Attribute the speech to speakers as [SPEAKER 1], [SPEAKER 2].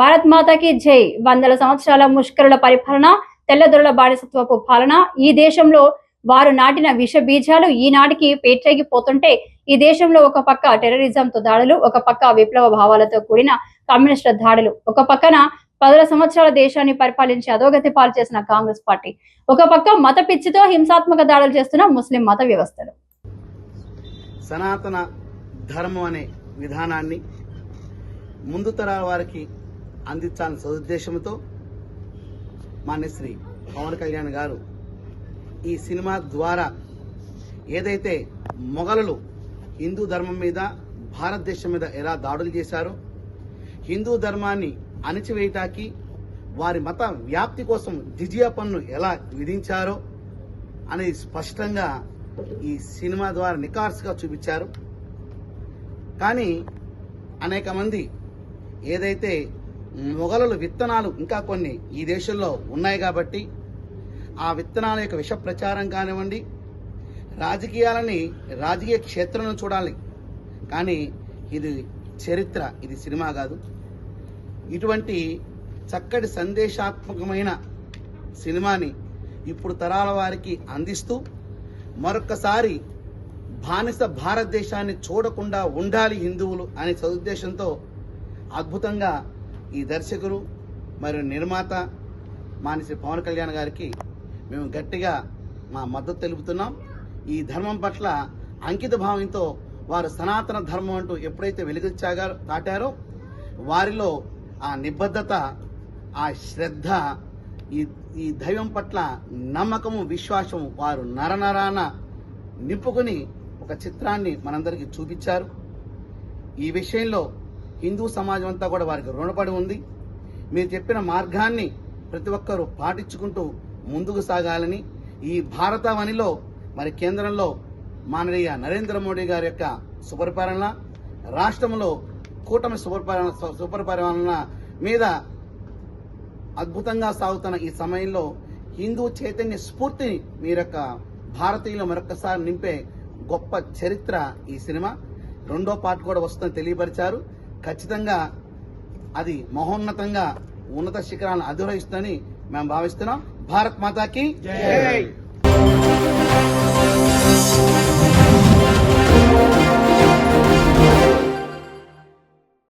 [SPEAKER 1] భారత్ మాతాకి జై. వందల సంవత్సరాల ముష్కరుల పరిపాలన తెల్లదొరల బానిసత్వపు పాలన ఈ దేశంలో వారు నాటిన విష బీజాలు ఈనాటికి పేట్రేగిపోతుంటే ఈ దేశంలో ఒక పక్క టెర్రరిజంతో దాడులు ఒక పక్క విప్లవ భావాలతో కూడిన కమ్యూనిస్టుల దాడులు. ఒక పక్కన పదుల సంవత్సరాల దేశాన్ని పరిపాలించి అధోగతి పాలు చేసిన కాంగ్రెస్ పార్టీ. ఒక పక్క మత పిచ్చితో హింసాత్మక దాడులు చేస్తున్న ముస్లిం మత వ్యవస్థలు.
[SPEAKER 2] సనాతన ధర్మం అనే విధానాన్ని ముందు తరాల వారికి అందించాలని సదుద్దేశంతో మాన్యశ్రీ పవన్ కళ్యాణ్ గారు ఈ సినిమా ద్వారా ఏదైతే మొఘలులు హిందూ ధర్మం మీద భారతదేశం మీద ఎలా దాడులు చేశారో హిందూ ధర్మాన్ని అణిచివేయటానికి వారి మత వ్యాప్తి కోసం జిజియా పన్ను ఎలా విధించారో అనేది స్పష్టంగా ఈ సినిమా ద్వారా నికార్స్గా చూపించారు. కానీ అనేక మంది ఏదైతే మొఘలుల విత్తనాలు ఇంకా కొన్ని ఈ దేశంలో ఉన్నాయి కాబట్టి ఆ విత్తనాల యొక్క విష ప్రచారం కానివ్వండి రాజకీయాలని రాజకీయ క్షేత్రంలో చూడాలి. కానీ ఇది చరిత్ర ఇది సినిమా కాదు. ఇటువంటి చక్కటి సందేశాత్మకమైన సినిమాని ఇప్పుడు తరాల వారికి అందిస్తూ మరొక్కసారి బానిస భారతదేశాన్ని చూడకుండా ఉండాలి హిందువులు అనే సదుద్దేశంతో అద్భుతంగా ఈ దర్శకులు మరియు నిర్మాత మానిసి పవన్ కళ్యాణ్ గారికి మేము గట్టిగా మా మద్దతు తెలుపుతున్నాం. ఈ ధర్మం పట్ల అంకిత భావంతో వారు సనాతన ధర్మం అంటూ ఎప్పుడైతే వెలుగుచ్చాగా దాటారో వారిలో ఆ నిబద్ధత ఆ శ్రద్ధ ఈ ఈ దైవం పట్ల నమ్మకము విశ్వాసము వారు నరనరాన నింపుకొని ఒక చిత్రాన్ని మనందరికీ చూపించారు. ఈ విషయంలో హిందూ సమాజం అంతా కూడా వారికి రుణపడి ఉంది. మీరు చెప్పిన మార్గాన్ని ప్రతి ఒక్కరూ పాటించుకుంటూ ముందుకు సాగాలని ఈ భారతవనిలో మరి కేంద్రంలో మాననీయ నరేంద్ర మోడీ గారి యొక్క సుపరిపాలన రాష్ట్రంలో కూటమి సుపరిపాలన సుపరిపాలన మీద అద్భుతంగా సాగుతున్న ఈ సమయంలో హిందూ చైతన్య స్ఫూర్తిని మీరొక్క భారతీయులు మరొకసారి నింపే గొప్ప చరిత్ర ఈ సినిమా. రెండో పార్ట్ కూడా వస్తుందని తెలియపరిచారు. ఖచ్చితంగా అది మహోన్నతంగా ఉన్నత శిఖరాలను అధిరోహిస్తుందని మేము భావిస్తున్నాం. భారత్ మాతాకి జై.